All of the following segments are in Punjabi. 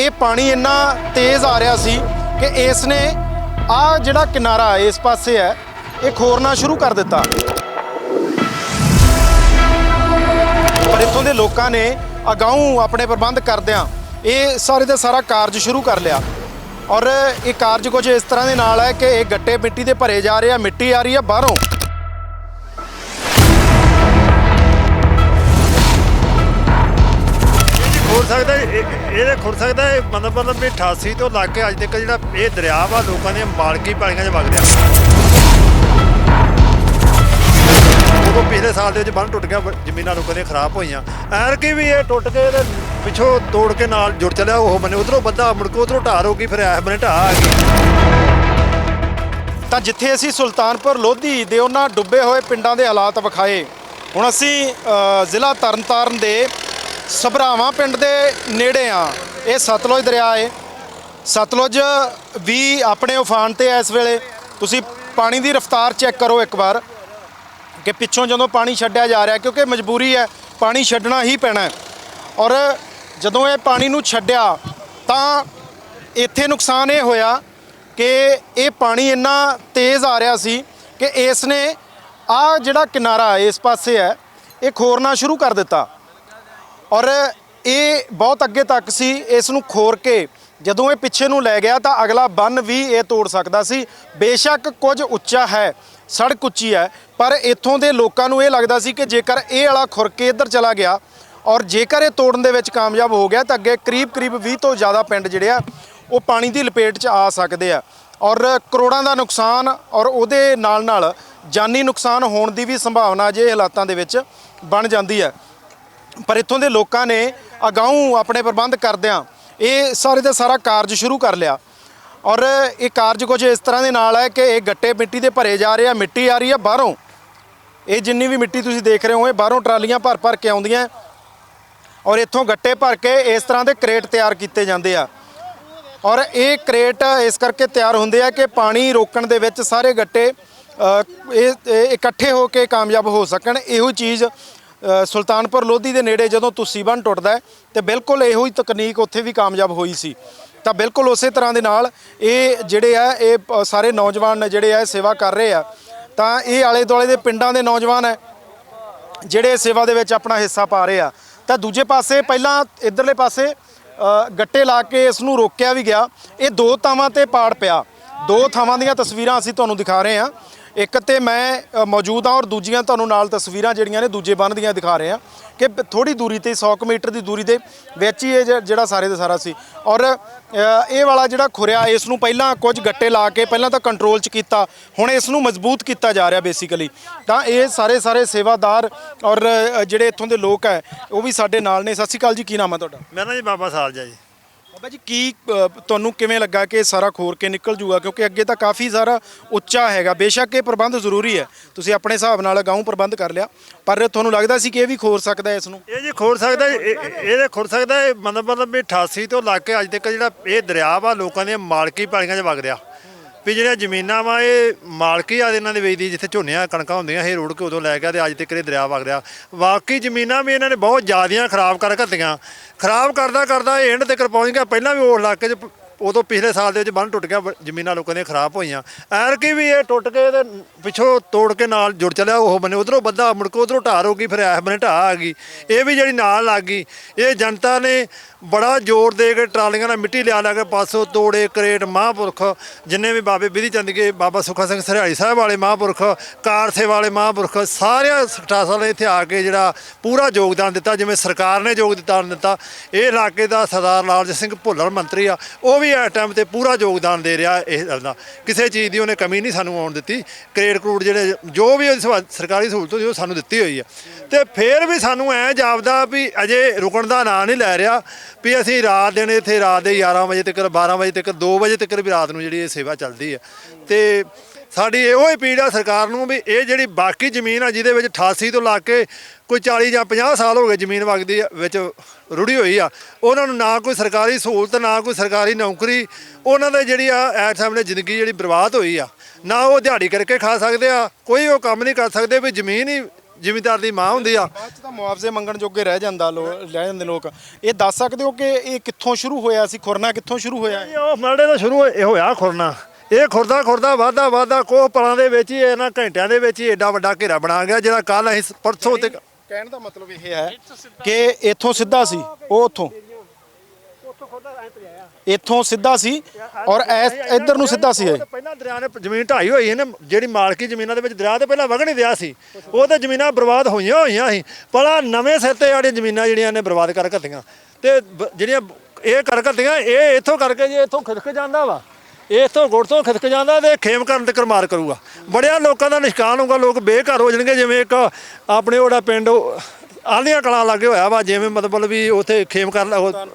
ਇਹ ਪਾਣੀ ਇੰਨਾ ਤੇਜ਼ ਆ ਰਿਹਾ ਸੀ ਕਿ ਇਸ ਨੇ ਆ ਜਿਹੜਾ ਕਿਨਾਰਾ ਇਸ ਪਾਸੇ ਹੈ, ਇਹ ਖੋਰਨਾ ਸ਼ੁਰੂ ਕਰ ਦਿੱਤਾ। ਪਰ ਇੱਥੋਂ ਦੇ ਲੋਕਾਂ ਨੇ ਅਗਾਊਂ ਆਪਣੇ ਪ੍ਰਬੰਧ ਕਰਦਿਆਂ ਇਹ ਸਾਰੇ ਦਾ ਸਾਰਾ ਕਾਰਜ ਸ਼ੁਰੂ ਕਰ ਲਿਆ। ਔਰ ਇਹ ਕਾਰਜ ਕੁਝ ਇਸ ਤਰ੍ਹਾਂ ਦੇ ਨਾਲ ਹੈ ਕਿ ਇਹ ਗੱਟੇ ਮਿੱਟੀ ਦੇ ਭਰੇ ਜਾ ਰਹੇ ਆ, ਮਿੱਟੀ ਆ ਰਹੀ ਆ ਬਾਹਰੋਂ। ਖੁਰ ਸਕਦਾ ਇਹ- ਇਹ- ਇਹਦੇ ਖੁਰ ਸਕਦਾ ਇਹ ਮਤਲਬ ਮਤਲਬ ਵੀ 88 ਤੋਂ ਲੱਗ ਕੇ ਅੱਜ ਤੱਕ ਜਿਹੜਾ ਇਹ ਦਰਿਆ ਵਾ, ਲੋਕਾਂ ਦੀਆਂ ਮਾਲਕੀ ਪਾਣੀਆਂ 'ਚ ਵਗ ਰਿਹਾ ਉਦੋਂ ਪਿਛਲੇ ਸਾਲ ਦੇ ਵਿੱਚ ਬੰਨ ਟੁੱਟ ਗਿਆ, ਜ਼ਮੀਨਾਂ ਲੋਕਾਂ ਦੀਆਂ ਖਰਾਬ ਹੋਈਆਂ। ਐਰ ਕੀ ਵੀ ਇਹ ਟੁੱਟ ਕੇ ਇਹਦੇ ਪਿੱਛੋਂ ਤੋੜ ਕੇ ਨਾਲ ਜੁੜ ਚਲਿਆ ਉਹ ਬੰਨੇ। ਉਧਰੋਂ ਬੱਦਾ ਮੁੜ ਕੇ ਉਧਰੋਂ ਢਾਰ ਹੋ ਗਈ ਫਿਰ ਐਸ ਬੰਨੇ ਢਾਹ ਆ ਗਈ। ਤਾਂ ਜਿੱਥੇ ਅਸੀਂ ਸੁਲਤਾਨਪੁਰ ਲੋਧੀ ਦੇ ਉਹਨਾਂ ਡੁੱਬੇ ਹੋਏ ਪਿੰਡਾਂ ਦੇ ਹਾਲਾਤ ਵਿਖਾਏ, ਹੁਣ ਅਸੀਂ ਜ਼ਿਲ੍ਹਾ ਤਰਨਤਾਰਨ ਦੇ ਸਭਰਾਵਾਂ ਪਿੰਡ ਦੇ ਨੇੜੇ ਆ। ਇਹ ਸਤਲੁਜ ਦਰਿਆ ਹੈ ਸਤਲੁਜ ਵੀ ਆਪਣੇ ਉਫਾਨ ਤੇ ਹੈ ਇਸ ਵੇਲੇ। ਤੁਸੀਂ ਪਾਣੀ ਦੀ ਰਫ਼ਤਾਰ ਚੈੱਕ ਕਰੋ ਇੱਕ ਵਾਰ ਕਿ ਪਿੱਛੋਂ ਜਦੋਂ ਪਾਣੀ ਛੱਡਿਆ ਜਾ ਰਿਹਾ, ਕਿਉਂਕਿ ਮਜਬੂਰੀ ਹੈ, ਪਾਣੀ ਛੱਡਣਾ ਹੀ ਪੈਣਾ ਹੈ। ਔਰ ਜਦੋਂ ਇਹ ਪਾਣੀ ਨੂੰ ਛੱਡਿਆ, ਤਾਂ ਇੱਥੇ ਨੁਕਸਾਨ ਇਹ ਹੋਇਆ ਕਿ ਇਹ ਪਾਣੀ ਇੰਨਾ ਤੇਜ਼ ਆ ਰਿਹਾ ਸੀ ਕਿ ਇਸ ਨੇ ਆ ਜਿਹੜਾ ਕਿਨਾਰਾ ਇਸ ਪਾਸੇ ਹੈ, ਇਹ ਖੋਰਨਾ ਸ਼ੁਰੂ ਕਰ ਦਿੱਤਾ। ਔਰ ਇਹ ਬਹੁਤ ਅੱਗੇ ਤੱਕ ਸੀ, ਇਸ ਨੂੰ ਖੋਰ ਕੇ ਜਦੋਂ ਇਹ ਪਿੱਛੇ ਨੂੰ ਲੈ ਗਿਆ ਤਾਂ ਅਗਲਾ ਬੰਨ ਵੀ ਇਹ ਤੋੜ ਸਕਦਾ ਸੀ। ਬੇਸ਼ੱਕ ਕੁਝ ਉੱਚਾ ਹੈ, ਸੜਕ ਉੱਚੀ ਹੈ, ਪਰ ਇੱਥੋਂ ਦੇ ਲੋਕਾਂ ਨੂੰ ਇਹ ਲੱਗਦਾ ਸੀ ਕਿ ਜੇਕਰ ਇਹ ਵਾਲਾ ਖੁਰ ਕੇ ਇੱਧਰ ਚਲਾ ਗਿਆ ਔਰ ਜੇਕਰ ਇਹ ਤੋੜਨ ਦੇ ਵਿੱਚ ਕਾਮਯਾਬ ਹੋ ਗਿਆ ਤਾਂ ਅੱਗੇ ਕਰੀਬ ਕਰੀਬ 20 ਤੋਂ ਜ਼ਿਆਦਾ ਪਿੰਡ ਜਿਹੜੇ ਆ, ਉਹ ਪਾਣੀ ਦੀ ਲਪੇਟ 'ਚ ਆ ਸਕਦੇ ਆ। ਔਰ ਕਰੋੜਾਂ ਦਾ ਨੁਕਸਾਨ ਔਰ ਉਹਦੇ ਨਾਲ ਨਾਲ ਜਾਨੀ ਨੁਕਸਾਨ ਹੋਣ ਦੀ ਵੀ ਸੰਭਾਵਨਾ ਜੇ ਹਾਲਾਤਾਂ ਦੇ ਵਿੱਚ ਬਣ ਜਾਂਦੀ ਹੈ। ਪਰ ਇੱਥੋਂ ਦੇ ਲੋਕਾਂ ਨੇ ਅਗਾਊਂ ਆਪਣੇ ਪ੍ਰਬੰਧ ਕਰਦਿਆਂ ਇਹ ਸਾਰੇ ਦਾ ਸਾਰਾ ਕਾਰਜ ਸ਼ੁਰੂ ਕਰ ਲਿਆ। ਔਰ ਇਹ ਕਾਰਜ ਕੁਝ ਇਸ ਤਰ੍ਹਾਂ ਦੇ ਨਾਲ ਹੈ ਕਿ ਇਹ ਗੱਟੇ ਮਿੱਟੀ ਦੇ ਭਰੇ ਜਾ ਰਹੇ ਆ, ਮਿੱਟੀ ਆ ਰਹੀ ਆ ਬਾਹਰੋਂ। ਇਹ ਜਿੰਨੀ ਵੀ ਮਿੱਟੀ ਤੁਸੀਂ ਦੇਖ ਰਹੇ ਹੋ, ਇਹ ਬਾਹਰੋਂ ਟਰਾਲੀਆਂ ਭਰ ਭਰ ਕੇ ਆਉਂਦੀਆਂ। ਔਰ ਇੱਥੋਂ ਗੱਟੇ ਭਰ ਕੇ ਇਸ ਤਰ੍ਹਾਂ ਦੇ ਕ੍ਰੇਟ ਤਿਆਰ ਕੀਤੇ ਜਾਂਦੇ ਆ। ਔਰ ਇਹ ਕ੍ਰੇਟ ਇਸ ਕਰਕੇ ਤਿਆਰ ਹੁੰਦੇ ਆ ਕਿ ਪਾਣੀ ਰੋਕਣ ਦੇ ਵਿੱਚ ਸਾਰੇ ਗੱਟੇ ਇਹ ਇਕੱਠੇ ਹੋ ਕੇ ਕਾਮਯਾਬ ਹੋ ਸਕਣ। ਇਹੋ ਚੀਜ਼ ਸੁਲਤਾਨਪੁਰ ਲੋਧੀ ਦੇ ਨੇੜੇ ਜਦੋਂ ਤੁਸੀਂ ਬੰਨ ਟੁੱਟਦਾ ਹੈ, ਤੇ ਬਿਲਕੁਲ ਇਹੋ ਹੀ ਤਕਨੀਕ ਉੱਥੇ ਵੀ ਕਾਮਯਾਬ ਹੋਈ ਸੀ। ਤਾਂ ਬਿਲਕੁਲ ਉਸੇ ਤਰ੍ਹਾਂ ਦੇ ਨਾਲ ਇਹ ਜਿਹੜੇ ਆ, ਇਹ ਸਾਰੇ ਨੌਜਵਾਨ ਜਿਹੜੇ ਆ ਸੇਵਾ ਕਰ ਰਹੇ ਆ। ਤਾਂ ਇਹ ਆਲੇ ਦੁਆਲੇ ਦੇ ਪਿੰਡਾਂ ਦੇ ਨੌਜਵਾਨ ਹੈ, ਜਿਹੜੇ ਸੇਵਾ ਦੇ ਵਿੱਚ ਆਪਣਾ ਹਿੱਸਾ ਪਾ ਰਹੇ ਆ। ਤਾਂ ਦੂਜੇ ਪਾਸੇ ਪਹਿਲਾਂ ਇਧਰਲੇ ਪਾਸੇ ਗੱਟੇ ਲਾ ਕੇ ਇਸ ਨੂੰ ਰੋਕਿਆ ਵੀ ਗਿਆ। ਇਹ ਦੋ ਥਾਵਾਂ ਤੇ ਪਾੜ ਪਿਆ। ਦੋ ਥਾਵਾਂ ਦੀਆਂ ਤਸਵੀਰਾਂ ਅਸੀਂ ਤੁਹਾਨੂੰ ਦਿਖਾ ਰਹੇ ਹਾਂ। ਇੱਕ ਤੇ ਮੈਂ ਮੌਜੂਦ ਹਾਂ ਔਰ ਦੂਜੀਆਂ ਤੁਹਾਨੂੰ ਨਾਲ ਤਸਵੀਰਾਂ ਜਿਹੜੀਆਂ ਨੇ ਦੂਜੇ ਬੰਨ ਦੀਆਂ ਦਿਖਾ ਰਹੇ ਹਾਂ ਕਿ ਥੋੜੀ ਦੂਰੀ ਤੇ 100 ਕੁ ਮੀਟਰ ਦੀ ਦੂਰੀ ਦੇ ਵਿੱਚ ਹੀ ਇਹ ਜਿਹੜਾ ਸਾਰੇ ਦਾ ਸਾਰਾ ਸੀ। ਔਰ ਇਹ ਵਾਲਾ ਜਿਹੜਾ ਖੁਰਿਆ, ਇਸ ਨੂੰ ਪਹਿਲਾਂ ਕੁਝ ਗੱਟੇ ਲਾ ਕੇ ਪਹਿਲਾਂ ਤਾਂ ਕੰਟਰੋਲ 'ਚ ਕੀਤਾ, ਹੁਣ ਇਸ ਨੂੰ ਮਜ਼ਬੂਤ ਕੀਤਾ ਜਾ ਰਿਹਾ ਬੇਸਿਕਲੀ ਤਾਂ ਇਹ ਸਾਰੇ ਸਾਰੇ ਸੇਵਾਦਾਰ ਔਰ ਜਿਹੜੇ ਇੱਥੋਂ ਦੇ ਲੋਕ ਹੈ, ਉਹ ਵੀ ਸਾਡੇ ਨਾਲ ਨੇ। ਸਤਿ ਸ਼੍ਰੀ ਅਕਾਲ ਜੀ, ਕੀ ਨਾਮ ਹੈ ਤੁਹਾਡਾ? ਮੇਰਾ ਨਾਂ ਜੀ ਬਾਬਾ ਸਾਲਜਾ ਜੀ। ਬਾਬਾ ਜੀ ਕੀ ਅ, ਤੁਹਾਨੂੰ ਕਿਵੇਂ ਲੱਗਾ ਕਿ ਇਹ ਸਾਰਾ ਖੋਰ ਕੇ ਨਿਕਲ ਜੂਗਾ? ਕਿਉਂਕਿ ਅੱਗੇ ਤਾਂ ਕਾਫੀ ਸਾਰਾ ਉੱਚਾ ਹੈਗਾ। ਬੇਸ਼ੱਕ ਇਹ ਪ੍ਰਬੰਧ ਜ਼ਰੂਰੀ ਹੈ। ਤੁਸੀਂ ਆਪਣੇ ਹਿਸਾਬ ਨਾਲ ਗਾਉਂ ਪ੍ਰਬੰਧ ਕਰ ਲਿਆ। ਪਰ ਤੁਹਾਨੂੰ ਲੱਗਦਾ ਸੀ ਕਿ ਇਹ ਵੀ ਖੋਰ ਸਕਦਾ ਹੈ ਇਸ ਨੂੰ? ਇਹ ਜੀ ਖੋਰ ਸਕਦਾ ਇਹ- ਇਹ- ਇਹਦੇ ਖੁਰ ਸਕਦਾ ਇਹ ਮਤਲਬ ਮਤਲਬ ਵੀ 88 ਤੋਂ ਲੱਗ ਕੇ ਅੱਜ ਤੱਕ ਜਿਹੜਾ ਇਹ ਦਰਿਆ ਵਾ ਲੋਕਾਂ ਦੀਆਂ ਮਾਲਕੀ ਪਾਣੀਆਂ 'ਚ ਵਗ ਰਿਹਾ। ਵੀ ਜਿਹੜੀਆਂ ਜ਼ਮੀਨਾਂ ਵਾ, ਇਹ ਮਾਲਕੀ ਆ ਇਹਨਾਂ ਦੇ ਵੇਚਦੀ, ਜਿੱਥੇ ਝੋਨੀਆਂ ਕਣਕਾਂ ਹੁੰਦੀਆਂ, ਇਹ ਰੋੜ ਕੇ ਉਦੋਂ ਲੈ ਗਿਆ ਤੇ ਅੱਜ ਤੱਕ ਇਹ ਦਰਿਆ ਵਗ ਰਿਹਾ। ਵਾਕਈ ਜ਼ਮੀਨਾਂ ਵੀ ਇਹਨਾਂ ਨੇ ਬਹੁਤ ਜ਼ਿਆਦੀਆਂ ਖਰਾਬ ਕਰ ਘੱਤੀਆਂ ਖਰਾਬ ਕਰਦਾ ਕਰਦਾ ਇਹ ਐਂਡ ਤੱਕ ਪਹੁੰਚ ਗਿਆ। ਪਹਿਲਾਂ ਵੀ ਉਹ ਇਲਾਕੇ 'ਚ ਉਦੋਂ ਪਿਛਲੇ ਸਾਲ ਦੇ ਵਿੱਚ ਬੰਨ ਟੁੱਟ ਗਿਆ ਬ- ਜ਼ਮੀਨਾਂ ਲੋਕਾਂ ਦੀਆਂ ਖਰਾਬ ਹੋਈਆਂ। ਐਰਕੀ ਵੀ ਇਹ ਟੁੱਟ ਕੇ ਤੇ ਪਿੱਛੋਂ ਤੋੜ ਕੇ ਨਾਲ ਜੁੜ ਚਲਿਆ ਉਹ ਬੰਨੇ। ਉਧਰੋਂ ਬੱਦਾ ਮੁੜ ਕੇ ਉਧਰੋਂ ਢਾਰ ਹੋ ਗਈ ਫਿਰ ਐਸ ਬੰਨੇ ਢਾਹ ਆ ਗਈ। ਇਹ ਵੀ ਜਿਹੜੀ ਨਾਲ ਲੱਗ ਗਈ, ਇਹ ਜਨਤਾ ਨੇ ਬੜਾ ਜ਼ੋਰ ਦੇ ਕੇ ਟਰਾਲੀਆਂ ਨਾਲ ਮਿੱਟੀ ਲਿਆ ਲਿਆ ਕੇ ਪਾਸੋਂ ਤੋੜੇ, ਕਰੇਟ, ਮਹਾਂਪੁਰਖ, ਜਿੰਨੇ ਵੀ ਬਾਬੇ ਬਿਧੀ ਚੰਦ ਕੇ, ਬਾਬਾ ਸੁੱਖਾ ਸਿੰਘ ਸਰਿਆਲੀ ਸਾਹਿਬ ਵਾਲੇ ਮਹਾਂਪੁਰਖ ਕਾਰਸੇ ਵਾਲੇ ਮਹਾਂਪੁਰਖ, ਸਾਰਿਆਂ ਸਟਾਸਾਂ ਨੇ ਇੱਥੇ ਆ ਕੇ ਜਿਹੜਾ ਪੂਰਾ ਯੋਗਦਾਨ ਦਿੱਤਾ, ਜਿਵੇਂ ਸਰਕਾਰ ਨੇ ਯੋਗਦਾਨ ਦਿੱਤਾ। ਇਹ ਇਲਾਕੇ ਦਾ ਸਰਦਾਰ ਲਾਲਜੀਤ ਸਿੰਘ ਭੁੱਲਰ ਮੰਤਰੀ ਆ, ਉਹ ਵੀ ਇਸ ਟਾਈਮ ਤੇ ਪੂਰਾ ਯੋਗਦਾਨ ਦੇ ਰਿਹਾ ਇਹ ਗੱਲ ਦਾ। ਕਿਸੇ ਚੀਜ਼ ਦੀ ਉਹਨੇ ਕਮੀ ਨਹੀਂ ਸਾਨੂੰ ਆਉਣ ਦਿੱਤੀ। ਕਰੇਟ ਕਰੂਟ ਜਿਹੜੇ ਜੋ ਵੀ ਉਹਦੀ ਸਹੂਲਤ- ਸਰਕਾਰੀ ਸਹੂਲਤ ਸੀ ਉਹ ਸਾਨੂੰ ਦਿੱਤੀ ਹੋਈ ਆ। ਤੇ ਫਿਰ ਵੀ ਸਾਨੂੰ ਐ ਜਾਪਦਾ ਵੀ ਅਜੇ ਰੁਕਣ ਦਾ ਨਾਂ ਨਹੀਂ ਲੈ ਰਿਹਾ ਵੀ ਅਸੀਂ ਰਾਤ ਦਿਨ ਇੱਥੇ ਰਾਤ ਦੇ 11 ਵਜੇ ਤੱਕ 12 ਵਜੇ ਤੱਕ 2 ਵਜੇ ਤੱਕ ਵੀ ਰਾਤ ਨੂੰ ਜਿਹੜੀ ਇਹ ਸੇਵਾ ਚੱਲਦੀ ਹੈ ਤੇ ਸਾਡੀ ਇਹੋ ਹੀ ਅਪੀਲ ਆ ਸਰਕਾਰ ਨੂੰ ਵੀ ਇਹ ਜਿਹੜੀ ਬਾਕੀ ਜ਼ਮੀਨ ਆ ਜਿਹਦੇ ਵਿੱਚ 88 ਤੋਂ ਲਾ ਕੇ ਕੋਈ 40 ਜਾਂ 50 ਸਾਲ ਹੋ ਗਏ ਜ਼ਮੀਨ ਵਗਦੀ ਵਿੱਚ ਰੁੜੀ ਹੋਈ ਆ। ਉਹਨਾਂ ਨੂੰ ਨਾ ਕੋਈ ਸਰਕਾਰੀ ਸਹੂਲਤ ਨਾ ਕੋਈ ਸਰਕਾਰੀ ਨੌਕਰੀ ਉਹਨਾਂ ਦੇ ਜਿਹੜੀ ਆ ਐਟ ਸਾਹਮਣੇ ਜ਼ਿੰਦਗੀ ਜਿਹੜੀ ਬਰਬਾਦ ਹੋਈ ਆ। ਨਾ ਉਹ ਦਿਹਾੜੀ ਕਰਕੇ ਖਾ ਸਕਦੇ ਆ ਕੋਈ ਉਹ ਕੰਮ ਨਹੀਂ ਕਰ ਸਕਦੇ ਵੀ ਜ਼ਮੀਨ ਹੀ ਜ਼ਿਮੀਂਦਾਰ ਦੀ ਮਾਂ ਹੁੰਦੀ ਆ। ਬਾਅਦ ਚ ਤਾਂ ਮੁਆਵਜ਼ੇ ਮੰਗਣ ਜੋਗੇ ਰਹਿ ਜਾਂਦਾ ਲੋ ਰਹਿ ਜਾਂਦੇ ਲੋਕ। ਇਹ ਦੱਸ ਸਕਦੇ ਹੋ ਕਿ ਇਹ ਕਿੱਥੋਂ ਸ਼ੁਰੂ ਹੋਇਆ ਸੀ ਖੁਰਨਾ ਕਿੱਥੋਂ ਸ਼ੁਰੂ ਹੋਇਆ ਇਹ ਉਹ ਮਰੜੇ ਤੋਂ ਸ਼ੁਰੂ ਇਹ ਹੋਇਆ ਖੁਰਨਾ। ਇਹ ਖੁਰਦਾ ਖੁਰਦਾ ਵਾਧਾ ਵਾਧਾ ਕੋਹ ਪਲਾਂ ਦੇ ਵਿੱਚ ਹੀ ਇਹਨਾਂ ਘੰਟਿਆਂ ਦੇ ਵਿੱਚ ਹੀ ਐਡਾ ਵੱਡਾ ਘੇਰਾ ਬਣਾ ਗਿਆ ਜਿਹੜਾ ਕੱਲ ਅਸੀਂ ਪਰਸੋਂ ਤੇ ਕਹਿਣ ਦਾ ਮਤਲਬ ਇਹ ਹੈ ਕਿ ਇੱਥੋਂ ਸਿੱਧਾ ਸੀ ਉਹ ਉੱਥੋਂ। ਇੱਥੋਂ ਸਿੱਧਾ ਸੀ ਔਰ ਐਸ ਇੱਧਰ ਨੂੰ ਸਿੱਧਾ ਸੀ ਇਹ। ਪਹਿਲਾਂ ਦਰਿਆ ਨੇ ਜ਼ਮੀਨ ਢਾਈ ਹੋਈ ਸੀ ਨਾ ਜਿਹੜੀ ਮਾਲਕੀ ਜ਼ਮੀਨਾਂ ਦੇ ਵਿੱਚ ਦਰਿਆ ਤੇ ਪਹਿਲਾਂ ਵਗਣ ਹੀ ਦਿਆ ਸੀ। ਉਹ ਤੇ ਜ਼ਮੀਨਾਂ ਬਰਬਾਦ ਹੋਈਆਂ ਹੋਈਆਂ ਸੀ। ਪਹਿਲਾਂ ਨਵੇਂ ਸਿਰ ਤੇ ਜਿਹੜੀਆਂ ਜ਼ਮੀਨਾਂ ਜਿਹੜੀਆਂ ਨੇ ਬਰਬਾਦ ਕਰ ਘੱਤੀਆਂ। ਤੇ ਜਿਹੜੀਆਂ ਇਹ ਕਰ ਘੱਤੀਆਂ ਇਹ ਇੱਥੋਂ ਕਰਕੇ ਜੇ ਇੱਥੋਂ ਖਿਸਕ ਜਾਂਦਾ ਵਾ ਇਹ ਇੱਥੋਂ ਗੁੜ ਤੋਂ ਖਿਸਕ ਜਾਂਦਾ ਤੇ ਖੇਮ ਕਰਨ ਤੇ ਕਰਮਾਰ ਕਰੂਗਾ। ਬੜਿਆਂ ਲੋਕਾਂ ਦਾ ਨਿਸ਼ਕਾਨ ਹੋਊਗਾ ਲੋਕ ਬੇਘਰ ਹੋ ਜਾਣਗੇ ਜਿਵੇਂ ਇੱਕ ਆਪਣੇ ਉਹਦਾ ਪਿੰਡ ਆਲੀਆਂ ਕਲਾਂ ਲਾਗੇ ਹੋਇਆ ਵਾ ਜਿਵੇਂ ਮਤਲਬ ਵੀ ਉਥੇ ਖੇਮ ਕਰ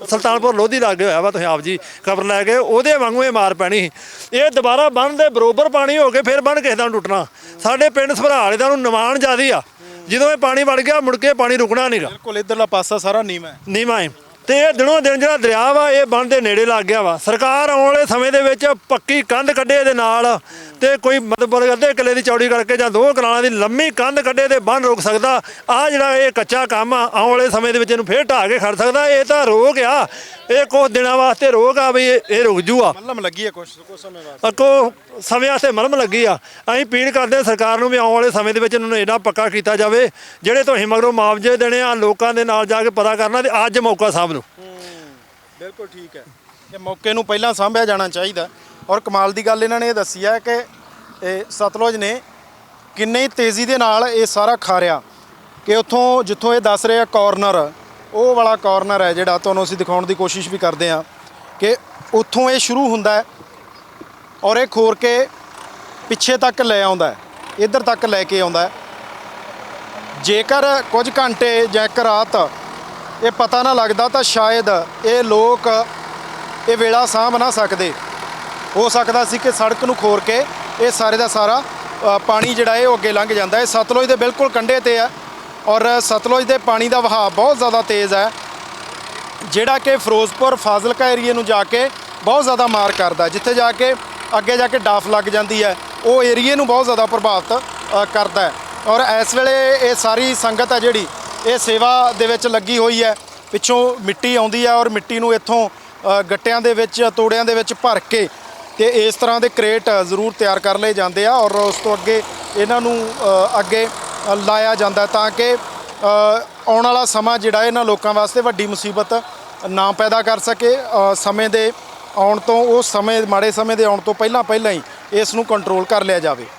ਸੁਲਤਾਨਪੁਰ ਲੋਧੀ ਲਾਗੇ ਹੋਇਆ ਵਾ ਤੁਸੀਂ ਆਪ ਜੀ ਖਬਰ ਲੈ ਕੇ ਉਹਦੇ ਵਾਂਗੂ ਇਹ ਮਾਰ ਪੈਣੀ। ਇਹ ਦੁਬਾਰਾ ਬੰਨ ਦੇ ਬਰੋਬਰ ਪਾਣੀ ਹੋ ਕੇ ਫਿਰ ਬੰਨ ਕਿਸੇ ਦਾ ਟੁੱਟਣਾ। ਸਾਡੇ ਪਿੰਡ ਸਭਰਾਲੇ ਦਾ ਨੂੰ ਨਿਮਾਣ ਜ਼ਿਆਦੀ ਆ। ਜਦੋਂ ਇਹ ਪਾਣੀ ਵੜ ਗਿਆ ਮੁੜ ਕੇ ਪਾਣੀ ਰੁਕਣਾ ਨਹੀਂਗਾ ਬਿਲਕੁਲ ਇੱਧਰਲਾ ਪਾਸਾ ਸਾਰਾ ਨੀਵਾਂ ਹੈ। ਨੀਵਾਂ ਹੈ। ਤੇ ਇਹ ਦਿਨੋਂ ਦਿਨ ਜਿਹੜਾ ਦਰਿਆ ਵਾ, ਇਹ ਬੰਨ ਦੇ ਨੇੜੇ ਲੱਗ ਗਿਆ ਵਾ। ਸਰਕਾਰ ਆਉਣ ਵਾਲੇ ਸਮੇਂ ਦੇ ਵਿੱਚ ਪੱਕੀ ਕੰਧ ਕੱਢੇ ਦੇ ਨਾਲ। ਤੇ ਕੋਈ ਮਤਲਬ ਅੱਧੇ ਕਿਲੇ ਦੀ ਚੌੜੀ ਕਰਕੇ ਜਾਂ ਦੋ ਕਨਾਲਾਂ ਦੀ ਲੰਮੀ ਕੰਧ ਕੱਢੇ ਤੇ ਬੰਨ ਰੁਕ ਸਕਦਾ। ਆ ਜਿਹੜਾ ਇਹ ਕੱਚਾ ਕੰਮ ਆ ਆਉਣ ਵਾਲੇ ਸਮੇਂ ਦੇ ਵਿੱਚ ਇਹਨੂੰ ਫੇਰ ਢਾਹ ਕੇ ਖੜ ਸਕਦਾ। ਇਹ ਤਾਂ ਰੋਗ ਆ। ਇਹ ਕੁਝ ਦਿਨਾਂ ਵਾਸਤੇ ਰੋਗ ਆ ਵੀ ਇਹ ਰੁਕ ਜੂਆ ਮੱਲਮ ਲੱਗੀ ਹੈ ਕੁਝ ਕੁਝ ਸਮੇਂ ਬਾਅਦ ਅੱਗੋਂ ਸਮੇਂ ਵਾਸਤੇ ਮਲਮ ਲੱਗੀ ਆ। ਅਸੀਂ ਅਪੀਲ ਕਰਦੇ ਸਰਕਾਰ ਨੂੰ ਵੀ ਆਉਣ ਵਾਲੇ ਸਮੇਂ ਦੇ ਵਿੱਚ ਇਹਨਾਂ ਨੂੰ ਇਹਦਾ ਪੱਕਾ ਕੀਤਾ ਜਾਵੇ ਜਿਹੜੇ ਤੁਸੀਂ ਮਗਰੋਂ ਮੁਆਵਜ਼ੇ ਦੇਣੇ ਆ ਲੋਕਾਂ ਦੇ ਨਾਲ ਜਾ ਕੇ ਪਤਾ ਕਰਨਾ ਤੇ ਅੱਜ ਮੌਕਾ ਲਓ ਬਿਲਕੁਲ ਠੀਕ ਹੈ। ਇਹ ਮੌਕੇ ਨੂੰ ਪਹਿਲਾਂ ਸਾਂਭਿਆ ਜਾਣਾ ਚਾਹੀਦਾ। ਔਰ ਕਮਾਲ ਦੀ ਗੱਲ ਇਹਨਾਂ ਨੇ ਇਹ ਦੱਸੀ ਹੈ ਕਿ ਇਹ ਸਤਲੁਜ ਨੇ ਕਿੰਨੀ ਤੇਜ਼ੀ ਦੇ ਨਾਲ ਇਹ ਸਾਰਾ ਖਾਰਿਆ ਕਿ ਉੱਥੋਂ ਜਿੱਥੋਂ ਇਹ ਦੱਸ ਰਿਹਾ ਆ ਕਾਰਨਰ ਉਹ ਵਾਲਾ ਕਾਰਨਰ ਹੈ ਜਿਹੜਾ ਤੁਹਾਨੂੰ ਅਸੀਂ ਦਿਖਾਉਣ ਦੀ ਕੋਸ਼ਿਸ਼ ਵੀ ਕਰਦੇ ਆ ਕਿ ਉੱਥੋਂ ਇਹ ਸ਼ੁਰੂ ਹੁੰਦਾ ਔਰ ਇਹ ਖੋਰ ਕੇ ਪਿੱਛੇ ਤੱਕ ਲੈ ਆਉਂਦਾ ਇੱਧਰ ਤੱਕ ਲੈ ਕੇ ਆਉਂਦਾ ਜੇਕਰ ਕੁਝ ਘੰਟੇ ਜਾਂ ਇੱਕ ਰਾਤ ਇਹ ਪਤਾ ਨਾ ਲੱਗਦਾ ਤਾਂ ਸ਼ਾਇਦ ਇਹ ਲੋਕ ਇਹ ਵੇਲਾ ਸਾਂਭ ਨਾ ਸਕਦੇ। ਹੋ ਸਕਦਾ ਸੀ ਕਿ ਸੜਕ ਨੂੰ ਖੋਰ ਕੇ ਇਹ ਸਾਰੇ ਦਾ ਸਾਰਾ ਪਾਣੀ ਜਿਹੜਾ ਹੈ ਉਹ ਅੱਗੇ ਲੰਘ ਜਾਂਦਾ ਹੈ। ਸਤਲੁਜ ਦੇ ਬਿਲਕੁਲ ਕੰਢੇ ਤੇ ਹੈ ਔਰ ਸਤਲੁਜ ਦੇ ਪਾਣੀ ਦਾ ਵਹਾਅ ਬਹੁਤ ਜ਼ਿਆਦਾ ਤੇਜ਼ ਹੈ, ਜਿਹੜਾ ਕਿ ਫਿਰੋਜ਼ਪੁਰ ਫਾਜ਼ਿਲਕਾ ਏਰੀਏ ਨੂੰ ਜਾ ਕੇ ਬਹੁਤ ਜ਼ਿਆਦਾ ਮਾਰ ਕਰਦਾ ਜਿੱਥੇ ਜਾ ਕੇ ਅੱਗੇ ਜਾ ਕੇ ਡਾਫ ਲੱਗ ਜਾਂਦੀ ਹੈ। ਉਹ ਏਰੀਏ ਨੂੰ ਬਹੁਤ ਜ਼ਿਆਦਾ ਪ੍ਰਭਾਵਿਤ ਕਰਦਾ ਹੈ ਔਰ ਇਸ ਵੇਲੇ ਇਹ ਸਾਰੀ ਸੰਗਤ ਹੈ ਜਿਹੜੀ, ਇਹ ਸੇਵਾ ਦੇ ਵਿੱਚ ਲੱਗੀ ਹੋਈ ਹੈ। ਪਿੱਛੋਂ ਮਿੱਟੀ ਆਉਂਦੀ ਹੈ ਔਰ ਮਿੱਟੀ ਨੂੰ ਇੱਥੋਂ ਗੱਟਿਆਂ ਦੇ ਵਿੱਚ, ਤੋੜਿਆਂ ਦੇ ਵਿੱਚ ਭਰ ਕੇ ਤੇ ਇਸ ਤਰ੍ਹਾਂ ਦੇ ਕ੍ਰੇਟ ਜ਼ਰੂਰ ਤਿਆਰ ਕਰ ਲਏ ਜਾਂਦੇ ਆ ਔਰ ਉਸ ਤੋਂ ਅੱਗੇ ਇਹਨਾਂ ਨੂੰ ਅੱਗੇ ਲਾਇਆ ਜਾਂਦਾ ਤਾਂ ਕਿ ਆਉਣ ਵਾਲਾ ਸਮਾਂ ਜਿਹੜਾ ਇਹਨਾਂ ਲੋਕਾਂ ਵਾਸਤੇ ਵੱਡੀ ਮੁਸੀਬਤ ਨਾ ਪੈਦਾ ਕਰ ਸਕੇ। ਸਮੇਂ ਦੇ ਆਉਣ ਤੋਂ, ਉਹ ਸਮੇਂ, ਮਾੜੇ ਸਮੇਂ ਦੇ ਆਉਣ ਤੋਂ ਪਹਿਲਾਂ ਪਹਿਲਾਂ ਹੀ ਇਸ ਨੂੰ ਕੰਟਰੋਲ ਕਰ ਲਿਆ ਜਾਵੇ।